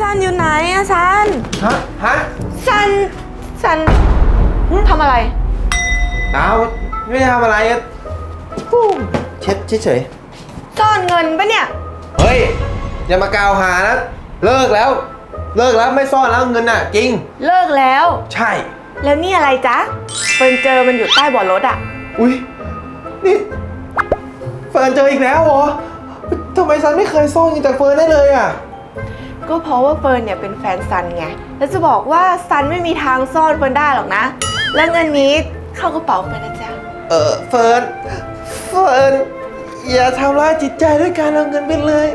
ซันอยู่ไหนอะซันฮะ ฮะซันซันทำอะไรดาวไม่ได้ทำอะไรอะฮู้เช็ดเฉยซ่อนเงินปะเนี่ย ๆเฮ้ย อย่ามากล่าวหานะ เลิกแล้ว เลิกแล้วไม่ซ่อนแล้วเงินน่ะ จริง เลิกแล้ว ใช่ แล้วนี่อะไรจ๊ะเฟิร์นเจอมันอยู่ใต้เบาะรถอะอุ้ยนี่ เฟิร์นเจออีกแล้วเหรอทำไมซันไม่เคยซ่อนเงินจากเฟิร์นได้เลยอะ ก็เพราะว่าเฟิร์นเนี่ยเป็นแฟนซันไง แล้วจะบอกว่าซันไม่มีทางซ่อนเฟิร์นได้หรอกนะ แล้วเงินนี้เข้ากระเป๋าเฟิร์นนะจ๊ะ เออเฟิร์น เฟิร์น อย่าทำร้ายจิตใจด้วยการเอาเงินไปเลย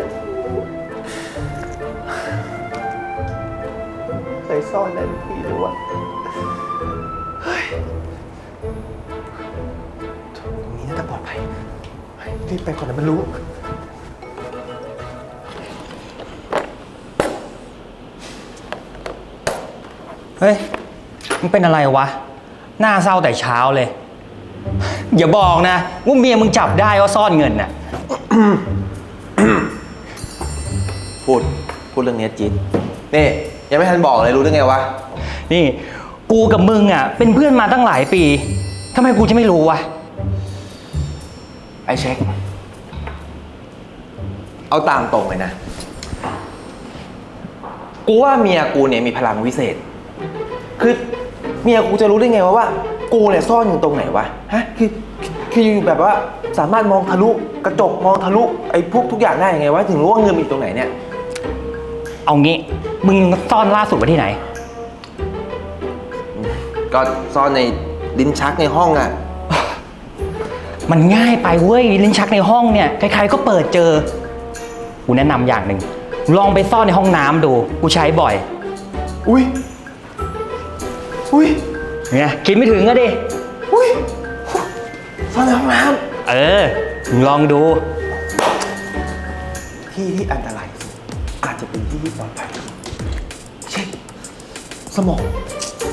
เคยซ่อนได้ทุกทีด้วยวะเฮ้ยตรงนี้น่าจะปลอดภัยเฮ้ยรีบไปก่อนนะมันรู้ เฮ้ย มันเป็นอะไรวะ หน้าเศร้าแต่เช้าเลย อย่าบอกนะว่าเมียมึงจับได้ว่าซ่อนเงินน่ะ พูดพูดเรื่องนี้จิตนี่ยังไม่ทันบอกเลยรู้ได้ไงวะ นี่ กูกับมึงอะ เป็นเพื่อนมาตั้งหลายปีทำไมกูจะไม่รู้วะ ไอเช็ค เอาตามตรงเลยนะ กูว่าเมียกูเนี่ยมีพลังวิเศษ คือเมียกูจะรู้ได้ไงวะว่า กูเนี่ยซ่อนอยู่ตรงไหนวะฮะคือคืออยู่แบบว่าสามารถมองทะลุกระจกมองทะลุไอ้พวกทุกอย่างได้ยังไงวะถึงรู้ว่าเงินมันอยู่ตรงไหนเนี่ย เอางี้ มึงซ่อนล่าสุดไว้ที่ไหน ก็ซ่อนในลิ้นชักในห้องอะมันง่ายไปเว้ยลิ้นชักในห้องเนี่ยใครๆก็เปิดเจอ กูแนะนำอย่างหนึ่งลองไปซ่อนในห้องน้ำดู กูใช้บ่อย อุ้ย อุ้ยเนี่ยคิดไม่ถึงก็ดิ อุ้ยซ่อนในห้องน้เออมึงลองดูำที่ที่อันตรายที่สุดอาจจะเป็นที่ที่ปลอดภัยที่สุดเช่นสมอง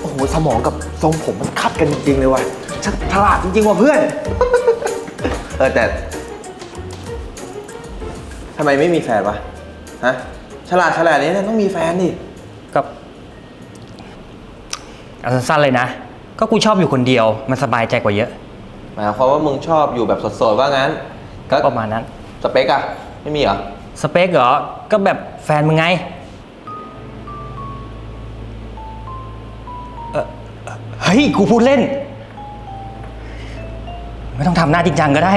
โอ้โห สมองกับทรงผมมันคัดกันจริงๆเลยว่ะฉฉลาดจริงๆว่ะเพื่อน เออแต่ทำไมไม่มีแฟนวะ ฮะ ฉลาดขนาดนี้เนี่ยต้องมีแฟนดิ ก็ เอาสั้นๆเลยนะ ก็กูชอบอยู่คนเดียว มันสบายใจกว่าเยอะ หมายความว่ามึงชอบอยู่แบบสดๆว่างั้น ก็ประมาณนั้น สเปคอะไม่มีเหรอ สเปคเหรอ ก็แบบแฟนมึงไง เอ่อเอ่อเฮ้ย กูพูดเล่น ไม่ต้องทำหน้าจริงจังก็ได้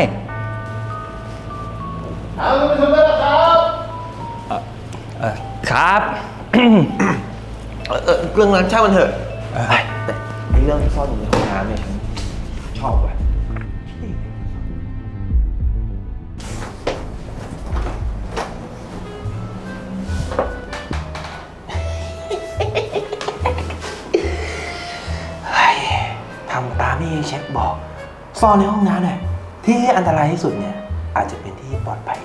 เอาไปทำได้แล้วครับเออครับ เออเออเรื่องนั้นช่างมันเถอะไป แต่ไอ้เรื่องที่ซ่อนอยู่ในห้องน้ำเนี่ยฉันชอบว่ะเฮ้ยทำตามที่เช็คบอก ซ่อนในห้องน้ำเนี่ยที่อันตรายที่สุดเนี่ย อาจจะเป็นที่ปลอดภัย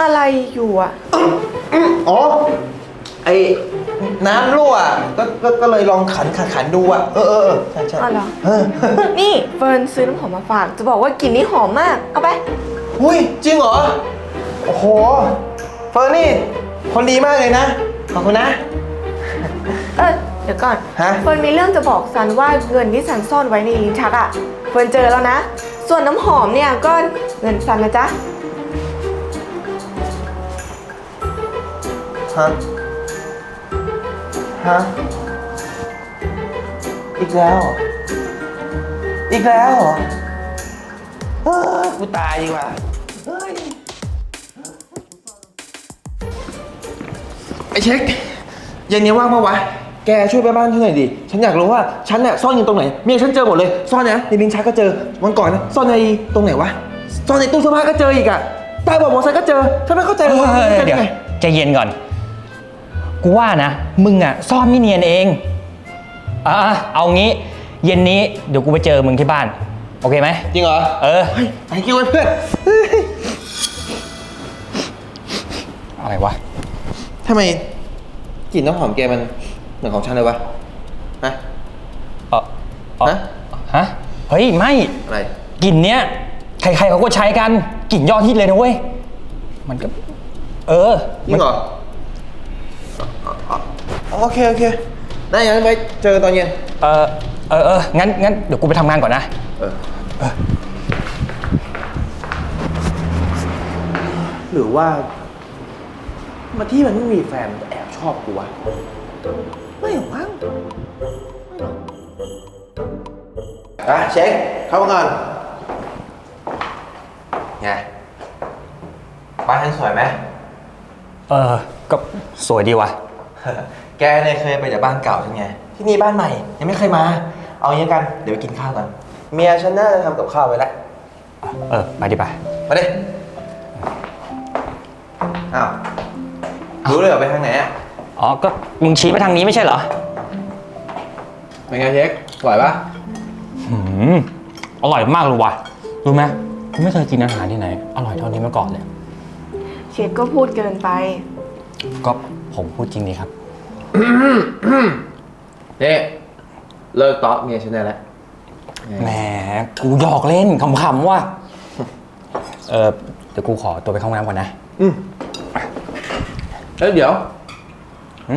อะไรอยู่อะอ๋อ ไอ้น้ำรั่วอะก็ก็ก็เลยลองขันขันขันดูอะ เออเออเออใช่ใช่อ๋อเหรอ เออนี่เฟิร์นซื้อน้ำหอมมาฝาก จะบอกว่ากลิ่นนี้หอมมาก เอาไป อุ้ยจริงเหรอ โอ้โห เฟิร์นนี่ คนดีมากเลยนะ ขอบคุณนะ เออเดี๋ยวก่อนฮะ เฟิร์นมีเรื่องจะบอกซันว่าเงินที่ซันซ่อนไว้ในลิ้นชักอะเฟิร์นเจอแล้วนะ ส่วนน้ำหอมเนี่ยก็เงินซันนะจ๊ะ ฮะฮะ อีกแล้วเหรออีกแล้วเหรอเฮ้ยกูตายดีกว่าเฮ้ยไอเช็คเย็นนี้ว่างปะวะ แกช่วยไปบ้านฉันหน่อยดิ ฉันอยากรู้ว่าฉันเนี่ยซ่อนอยู่ตรงไหน เมียฉันเจอหมดเลย ซ่อนนะในลิ้นชักก็เจอ วันก่อนนะ ซ่อนในตรงไหนวะ ซ่อนในตู้เสื้อผ้าก็เจออีกอะใต้เบาะมอเตอร์ไซค์ก็เจอ ฉันไม่เข้าใจเลยว่าเฮ้ยมันเป็นเดี๋ยวยังไง ใจเย็นก่อน กูว่านะ มึงอะซ่อนไม่เนียนเองอะเอางี้ เย็นนี้เดี๋ยวกูไปเจอมึงที่บ้าน โอเคไหม จริงเหรอเออเฮ้ยไอ้คิวไว้เพื่อนเฮ้ยอะไรวะ ทำไมกลิ่นน้ำหอมแกมันเหมือนของฉันเลยวะฮะ เออเอ่อฮะ ฮะ เฮ้ย ไม่ อะไร กลิ่นเนี้ย ใครๆเขาก็ใช้กัน กลิ่นยอดฮิตเลยนะเว้ย มันก็ เออจริงเหรออ๋ออ๋อ โอเค โอเค ได้งั้นไว้เจอกันตอนเย็น เออเออเอองั้นงั้นเดี๋ยวกูไปทำงานก่อนนะ เออ หรือว่า มาที่มันไม่มีแฟนมันจะแอบชอบกูวะ ไม่หรอกมั้งไม่หรอกอะเช็ค เข้ามาก่อนไงบ้านฉันสวยไหม เออก็สวยดีว่ะแกเนี่ยเคยไปแต่บ้านเก่าใช่ไง ที่นี่บ้านใหม่ ยังไม่เคยมา เอาอย่างนี้กัน เดี๋ยวไปกินข้าวกัน เมียฉันน่าจะทำกับข้าวไว้แล้ว เออไปดิไปมาดิ อ้าว รู้เลยเหรอไปทางไหนอะ อ๋อก็มึงชี้ไปทางนี้ไม่ใช่เหรอเป็นไงเช็คไหวปะหืมอร่อยมากเลยว่ะรู้ไหมกูไม่เคยกินอาหารที่ไหน อร่อยเท่านี้มาก่อนเลย เชฟก็พูดเกินไป ก็ผมพูดจริงดีครับนี่เลิกเตาะเมียฉันได้แล้วแหมกูหยอกเล่นขำๆว่ะเออเดี๋ยวกูขอตัวไปเข้าห้องน้ำก่อนนะ อืมเอ้ยเดี๋ยวหึ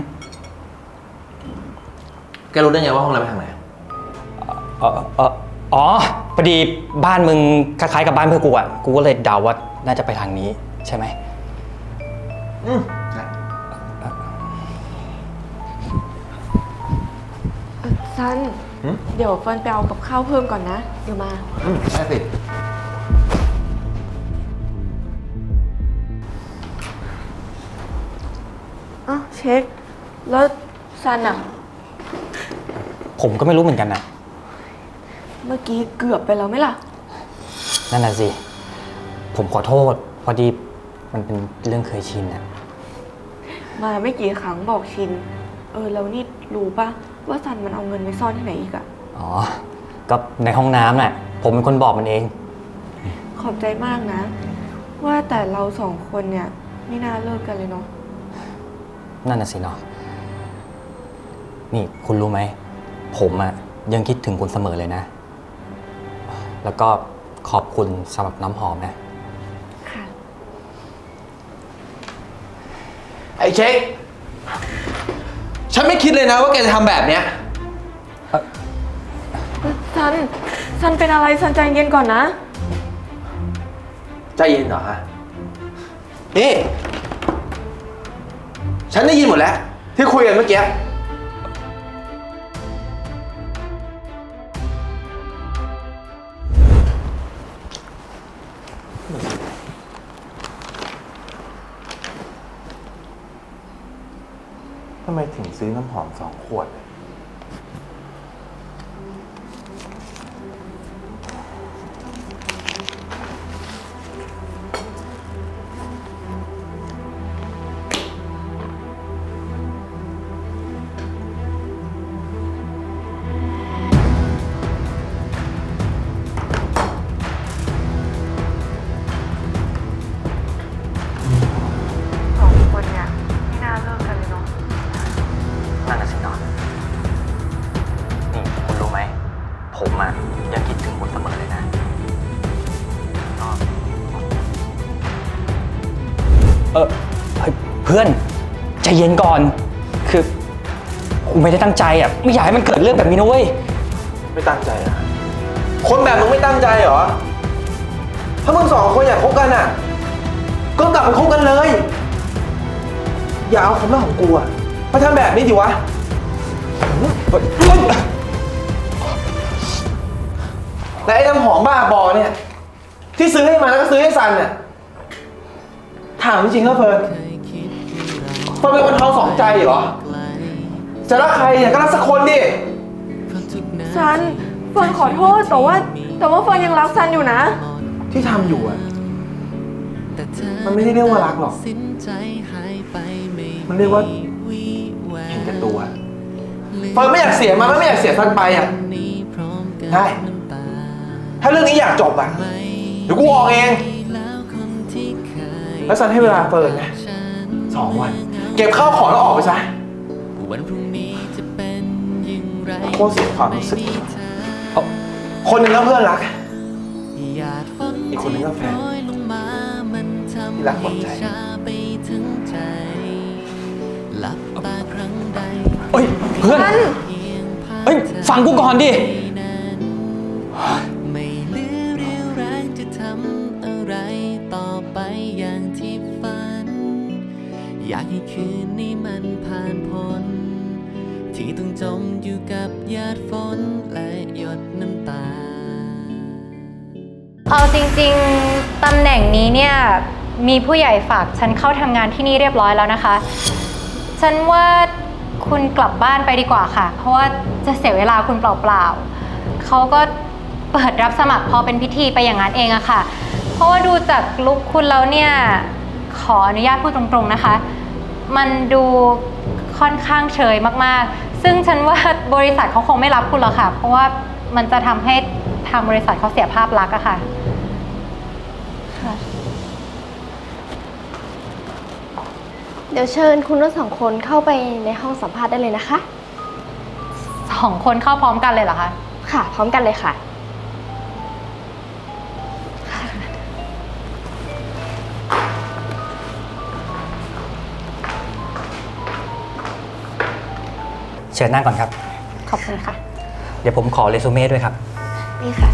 แกรู้ได้ไงว่าห้องเราไปทางไหน เออเอออ๋อพอดีบ้านมึงคล้ายๆกับบ้านเพื่อนกูอะ กูก็เลยเดาว่าน่าจะไปทางนี้ใช่ไหม อืมใช่เอ่อซันหึเดี๋ยวเฟิร์นไปเอากับข้าวเพิ่มก่อนนะ เดี๋ยวมา อืมได้สิอ้าวเช็ค แล้วซันอะผมก็ไม่รู้เหมือนกันนะเมื่อกี้เกือบไปแล้วไหมล่ะ นั่นน่ะสิ ผมขอโทษ พอดีมันเป็นเรื่องเคยชินอะ มาไม่กี่ครั้งบอกชิน เออแล้วนี่รู้ปะว่าซันมันเอาเงินไปซ่อนที่ไหนอีกอะอ๋อ ก็ในห้องน้ำน่ะ ผมเป็นคนบอกมันเอง ขอบใจมากนะ ว่าแต่เราสองคนเนี่ยไม่น่าเลิกกันเลยเนาะ นั่นน่ะสิเนาะ นี่คุณรู้ไหม ผมอะยังคิดถึงคุณเสมอเลยนะ แล้วก็ขอบคุณสำหรับน้ำหอมนะค่ะ เช็ค ฉันไม่คิดเลยนะว่าแกจะทำแบบเนี้ย ซัน ซันเป็นอะไร ซันใจเย็นก่อนนะ ใจเย็นเหรอฮะ นี่ ฉันได้ยินหมดแล้ว ที่คุยกันเมื่อกี้ ถึง ออเฮ้ยเพื่อนใจเย็นก่อน คือกูไม่ได้ตั้งใจอะไม่อยากให้มันเกิดเรื่องแบบนี้นะเว้ย ไม่ตั้งใจอะคนแบบมึงไม่ตั้งใจเหรอ ถ้ามึงสองคนอยากคบกันอะก็กลับมาคบกันเลย อย่าเอาคำเล่าของกูอะมาทำแบบนี้ดิวะและไอ้น้ำหอมบ้าบอเนี่ย ที่ซื้อให้มาแล้วก็ซื้อให้ซันเนี่ย ถามจริงๆแล้วเฟิร์นเฟิร์นเป็นคนท้องสองใจเหรอ จะรักใครเนี่ยก็รักสักคนดิ ซันเฟิร์นขอโทษแต่ว่า แต่ว่าเฟิร์นยังรักซันอยู่นะ ที่ทำอยู่อะ มันไม่ได้เรียกว่ารักหรอก มันเรียกว่า เห็นแก่ตัวเฟิร์นไม่อยากเสียมันไม่อยากเสียซันไปอะ ได้ ถ้าเรื่องนี้อยากจบอะ เดี๋ยวกูออกเอง แล้วซันให้เวลาเฟิร์นนะสองวัน เก็บข้าวของแล้วออกไปซะวันพรุ่งนี้จะเป็นอย่างไรโคตรเสียความรู้สึกไม่มีเธอเอาคนหนึ่งก็เพื่อนรักหยาดฝนอีกคนนึงก็แฟนที่โปรยลงมามันทำที่รักหมดใจให้ชาไปถึงใจหลับตาครั้งใดเอ้ย เพื่อนเพียงภาพเอ้ย ฟังกูก่อนดิ ไปอย่างที่ฝัน อยากให้คืนนี้มันผ่านพ้น ที่ต้องจมอยู่กับหยาดฝนและหยดน้ำตา เอาจริงๆ ตำแหน่งนี้เนี่ย มีผู้ใหญ่ฝากฉันเข้าทำงานที่นี่เรียบร้อยแล้วนะคะ ฉันว่าคุณกลับบ้านไปดีกว่าค่ะ เพราะว่าจะเสียเวลาคุณเปล่าๆเขาก็เปิดรับสมัครพอเป็นพิธีไปอย่างนั้นเองอะค่ะ เพราะว่าดูจากลุคคุณแล้วเนี่ย ขออนุญาตพูดตรงๆนะคะ มันดูค่อนข้างเฉยมากๆ ซึ่งฉันว่าบริษัทเขาคงไม่รับคุณหรอกค่ะ เพราะว่ามันจะทำให้ทางบริษัทเขาเสียภาพลักษณ์อะค่ะ เดี๋ยวเชิญคุณทั้งสองคนเข้าไปในห้องสัมภาษณ์ได้เลยนะคะ สองคนเข้าพร้อมกันเลยเหรอคะ ค่ะ พร้อมกันเลยค่ะ เชิญนั่งก่อนครับ ขอบคุณค่ะ เดี๋ยวผมขอเรซูเม่ด้วยครับ นี่ค่ะ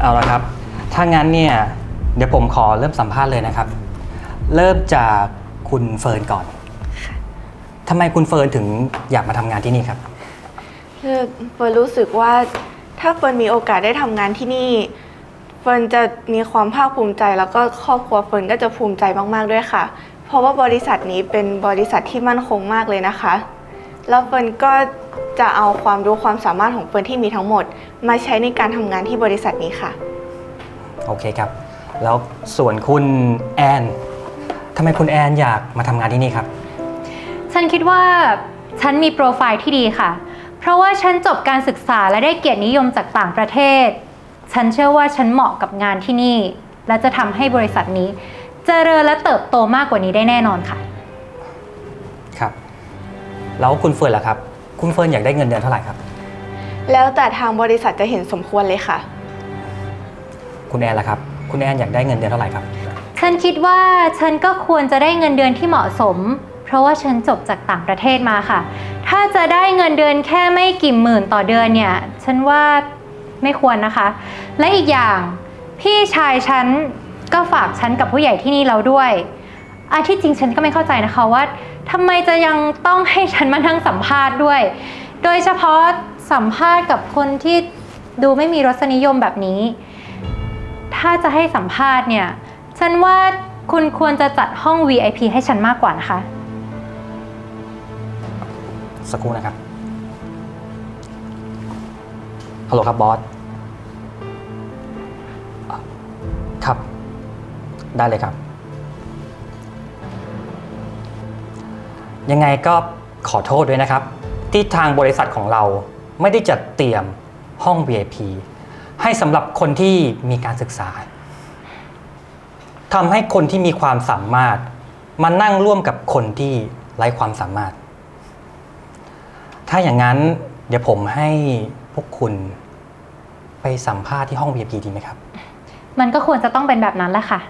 เอาละครับ ถ้างั้นเนี่ยเดี๋ยวผมขอเริ่มสัมภาษณ์เลยนะครับ เริ่มจากคุณเฟิร์นก่อนทำไมคุณเฟิร์นถึงอยากมาทำงานที่นี่ครับ คือเฟิร์นรู้สึกว่าถ้าเฟิร์นมีโอกาสได้ทำงานที่นี่ เฟิร์นจะมีความภาคภูมิใจ แล้วก็ครอบครัวเฟิร์นก็จะภูมิใจมาก ๆ ด้วยค่ะ เพราะว่าบริษัทนี้เป็นบริษัทที่มั่นคงมากเลยนะคะ แล้วเฟิร์นก็จะเอาความรู้ความสามารถของเฟิร์นที่มีทั้งหมด มาใช้ในการทำงานที่บริษัทนี้ค่ะ โอเคครับ แล้วส่วนคุณแอนทำไมคุณแอนอยากมาทำงานที่นี่ครับ ฉันคิดว่าฉันมีโปรไฟล์ที่ดีค่ะ เพราะว่าฉันจบการศึกษาและได้เกียรตินิยมจากต่างประเทศ ฉันเชื่อว่าฉันเหมาะกับงานที่นี่ และจะทำให้บริษัทนี้เจริญและเติบโตมากกว่านี้ได้แน่นอนค่ะ ครับ แล้วคุณเฟิร์นล่ะครับ คุณเฟิร์นอยากได้เงินเดือนเท่าไหร่ครับ แล้วแต่ทางบริษัทจะเห็นสมควรเลยค่ะ คุณแอนล่ะครับ คุณแอนอยากได้เงินเดือนเท่าไหร่ครับ ฉันคิดว่าฉันก็ควรจะได้เงินเดือนที่เหมาะสม เพราะว่าฉันจบจากต่างประเทศมาค่ะ ถ้าจะได้เงินเดือนแค่ไม่กี่หมื่นต่อเดือนเนี่ย ฉันว่า ไม่ควรนะคะ และอีกอย่างพี่ชายฉันก็ฝากฉันกับผู้ใหญ่ที่นี่แล้วด้วยอาที่จริงฉันก็ไม่เข้าใจนะคะว่าทำไมจะยังต้องให้ฉันมานั่งสัมภาษณ์ด้วย โดยเฉพาะสัมภาษณ์กับคนที่ดูไม่มีรสนิยมแบบนี้ ถ้าจะให้สัมภาษณ์เนี่ย ฉันว่าคุณควรจะจัดห้อง VIP ให้ฉันมากกว่านะคะ สักครู่นะครับ ฮัลโหลครับบอสอะครับ ได้เลยครับ ยังไงก็ขอโทษด้วยนะครับ ที่ทางบริษัทของเราไม่ได้จัดเตรียมห้อง VIP ให้สำหรับคนที่มีการศึกษาทำให้คนที่มีความสามารถ มานั่งร่วมกับคนที่ไร้ความสามารถ ถ้าอย่างนั้นเดี๋ยวผมให้ พวกคุณ ไปสัมภาษณ์ที่ห้อง VIP ดีไหมครับ มันก็ควรจะต้องเป็นแบบนั้นแหละค่ะ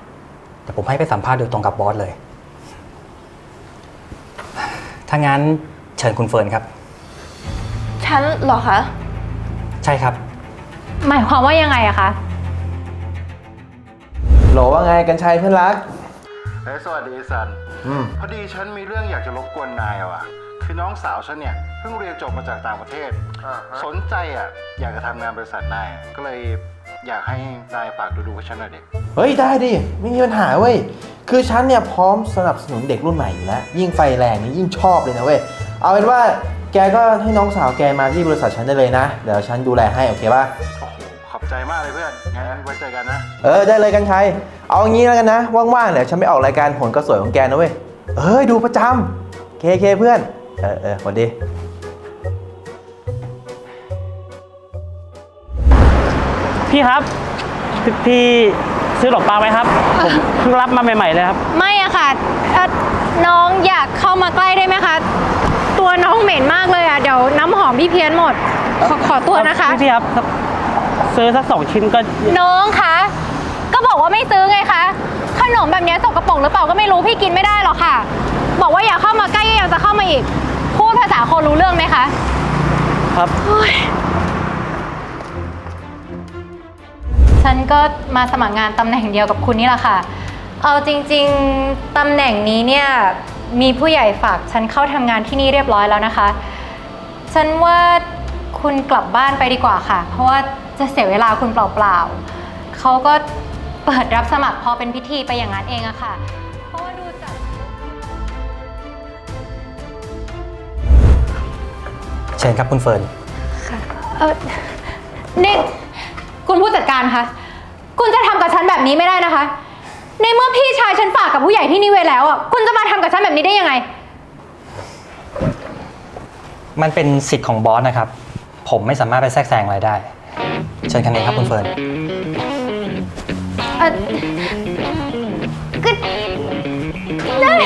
เดี๋ยวผมให้ไปสัมภาษณ์โดยตรงกับบอสเลย ถ้างั้นเชิญคุณเฟิร์นครับ ฉันเหรอคะ ใช่ครับ หมายความว่ายังไงอะคะ โหลว่าไงกันชัยเพื่อนรักเฮ้ยสวัสดีสัน อืม พอดีฉันมีเรื่องอยากจะรบกวนนายอะว่ะ คือน้องสาวฉันเนี่ย เพิ่งเรียนจบมาจากต่างประเทศสนใจอะอยากจะทำงานบริษัทนายก็เลยอยากให้นายฝากดูดูให้ฉันหน่อยเด็ก เฮ้ยได้ดิไม่มีปัญหาเว้ยคือฉันเนี่ยพร้อมสนับสนุนเด็กรุ่นใหม่อยู่แล้วยิ่งไฟแรงนี่ยิ่งชอบเลยนะเว้ยเอาเป็นว่าแกก็ให้น้องสาวแกมาที่บริษัทฉันได้เลยนะเดี๋ยวฉันดูแลให้โอเคป่ะโอ้โห ขอบใจมากเลยเพื่อน งั้นไว้เจอกันนะ เออได้เลยกันชัยเอางี้แล้วกันนะว่างๆเดี๋ยวฉันไปออกรายการผลกระสวยของแกนะเว้ยเอ้ยดูประจำเคเคเพื่อนเออเออสวัสดี พี่ครับพี่พี่ซื้อขนมปังไหมครับ ผมเพิ่งรับมาใหม่ๆเลยครับ ไม่อะค่ะเอ่อน้องอยากเข้ามาใกล้ได้ไหมคะ ตัวน้องเหม็นมากเลยอะเดี๋ยวน้ำหอมพี่เพี้ยนหมด ขอขอตัวนะคะ พี่พี่ครับครับ ซื้อสักสองชิ้นก็ น้องคะ ก็บอกว่าไม่ซื้อไงคะ ขนมแบบเนี้ยสกปรกหรือเปล่าก็ไม่รู้พี่กินไม่ได้หรอกค่ะ บอกว่าอย่าเข้ามาใกล้ก็ยังจะเข้ามาอีก พูดภาษาคนรู้เรื่องไหมคะ ครับ ฉันก็มาสมัครงานตำแหน่งเดียวกับคุณนี่แหละค่ะ เอาจริงๆ ตำแหน่งนี้เนี่ยมีผู้ใหญ่ฝากฉันเข้าทำงานที่นี่เรียบร้อยแล้วนะคะ ฉันว่าคุณกลับบ้านไปดีกว่าค่ะ เพราะว่าจะเสียเวลาคุณเปล่าๆเขาก็เปิดรับสมัครพอเป็นพิธีไปอย่างนั้นเองอะค่ะ เพราะว่าดูจาก เชิญครับคุณเฟิร์น เออนี่ คุณผู้จัดการคะ คุณจะทำกับฉันแบบนี้ไม่ได้นะคะ ในเมื่อพี่ชายฉันฝากกับผู้ใหญ่ที่นี่ไว้แล้วอะ คุณจะมาทำกับฉันแบบนี้ได้ยังไง มันเป็นสิทธิ์ของบอสนะครับ ผมไม่สามารถไปแทรกแซงอะไรได้ เชิญคันนี้ครับคุณเฟิร์น เออก็ได้